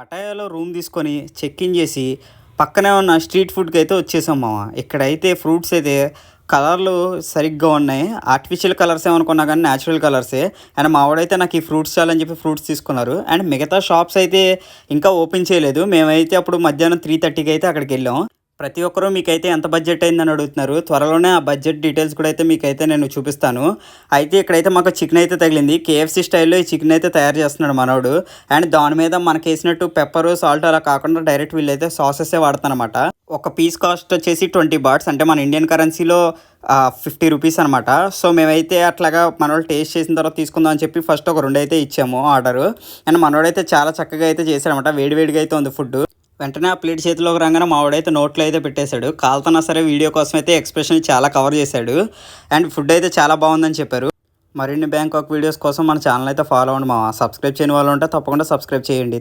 పటాయాలో room తీసుకొని check in చేసి పక్కనే ఉన్న స్ట్రీట్ ఫుడ్కి అయితే వచ్చేసాం మామ. ఇక్కడైతే ఫ్రూట్స్ అయితే కలర్లు సరిగ్గా ఉన్నాయి. ఆర్టిఫిషియల్ కలర్స్ ఏమనుకున్నా కానీ న్యాచురల్ కలర్సే అండ్ మావాడైతే నాకు ఈ ఫ్రూట్స్ చాలని చెప్పి ఫ్రూట్స్ తీసుకున్నారు. అండ్ మిగతా షాప్స్ అయితే ఇంకా ఓపెన్ చేయలేదు. మేమైతే అప్పుడు మధ్యాహ్నం త్రీ థర్టీకి అయితే అక్కడికి వెళ్ళాం. ప్రతి ఒక్కరూ మీకైతే ఎంత బడ్జెట్ అయిందని అడుగుతున్నారు. త్వరలోనే ఆ బడ్జెట్ డీటెయిల్స్ కూడా అయితే మీకైతే నేను చూపిస్తాను. అయితే ఇక్కడైతే మాకు చికెన్ అయితే తగిలింది. కేఎఫ్సీ స్టైల్లో ఈ చికెన్ అయితే తయారు చేస్తున్నాడు మనోడు. అండ్ దాని మీద మనకి వేసినట్టు పెప్పర్ సాల్ట్ అలా కాకుండా డైరెక్ట్ వీళ్ళైతే సాసెసే వాడతానమాట ఒక పీస్ కాస్ట్ వచ్చేసి ట్వంటీ బాట్స్ అంటే మన ఇండియన్ కరెన్సీలో ఫిఫ్టీ రూపీస్ అనమాట సో మేమైతే అట్లాగా మనోళ్ళు టేస్ట్ చేసిన తర్వాత తీసుకుందాం అని చెప్పి ఫస్ట్ ఒక రెండు అయితే ఇచ్చాము ఆర్డర్ అండ్ మనోడైతే చాలా చక్కగా అయితే చేశాడనమాట వేడివేడిగా అయితే ఉంది ఫుడ్ వెంటనే ఆ ప్లేట్ చేతిలోకి రాగానే మావాడైతే నోట్లో అయితే పెట్టేశాడు. కాలుతున్నా సరే వీడియో కోసం అయితే ఎక్స్ప్రెషన్ చాలా కవర్ చేశాడు. అండ్ ఫుడ్ అయితే చాలా బాగుందని చెప్పారు. మరిన్ని బ్యాంకాక్ వీడియోస్ కోసం మన ఛానల్ అయితే ఫాలో అవ్వండి మా సబ్స్క్రైబ్ చేయని వాళ్ళు ఉంటే తప్పకుండా సబ్స్క్రైబ్ చేయండి.